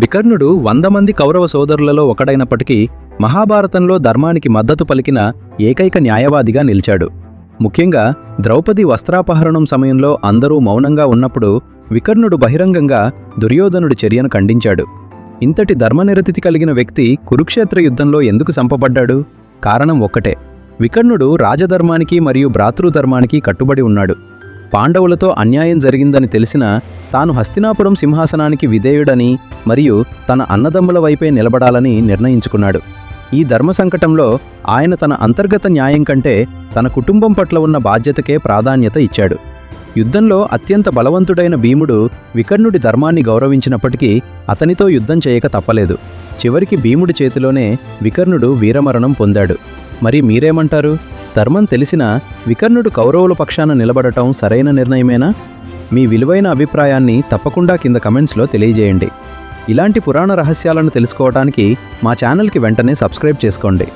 వికర్ణుడు వంద మంది కౌరవ సోదరులలో ఒకడైనప్పటికీ మహాభారతంలో ధర్మానికి మద్దతు పలికిన ఏకైక న్యాయవాదిగా నిలిచాడు. ముఖ్యంగా ద్రౌపది వస్త్రాపహరణం సమయంలో అందరూ మౌనంగా ఉన్నప్పుడు వికర్ణుడు బహిరంగంగా దుర్యోధనుడి చర్యను ఖండించాడు. ఇంతటి ధర్మనిరతితి కలిగిన వ్యక్తి కురుక్షేత్ర యుద్ధంలో ఎందుకు చంపబడ్డాడు? కారణం ఒక్కటే. వికర్ణుడు రాజధర్మానికి మరియు భ్రాతృధర్మానికి కట్టుబడి ఉన్నాడు. పాండవులతో అన్యాయం జరిగిందని తెలిసినా తాను హస్తినాపురం సింహాసనానికి విధేయుడని మరియు తన అన్నదమ్ముల వైపే నిలబడాలని నిర్ణయించుకున్నాడు. ఈ ధర్మ సంకటంలో ఆయన తన అంతర్గత న్యాయం కంటే తన కుటుంబం పట్ల ఉన్న బాధ్యతకే ప్రాధాన్యత ఇచ్చాడు. యుద్ధంలో అత్యంత బలవంతుడైన భీముడు వికర్ణుడి ధర్మాన్ని గౌరవించినప్పటికీ అతనితో యుద్ధం చేయక తప్పలేదు. చివరికి భీముడి చేతిలోనే వికర్ణుడు వీరమరణం పొందాడు. మరి మీరేమంటారు? ధర్మం తెలిసినా వికర్ణుడు కౌరవుల పక్షాన నిలబడటం సరైన నిర్ణయమేనా? మీ విలువైన అభిప్రాయాన్ని తప్పకుండా కింద కమెంట్స్లో తెలియజేయండి. ఇలాంటి పురాణ రహస్యాలను తెలుసుకోవడానికి మా ఛానల్కి వెంటనే సబ్స్క్రైబ్ చేసుకోండి.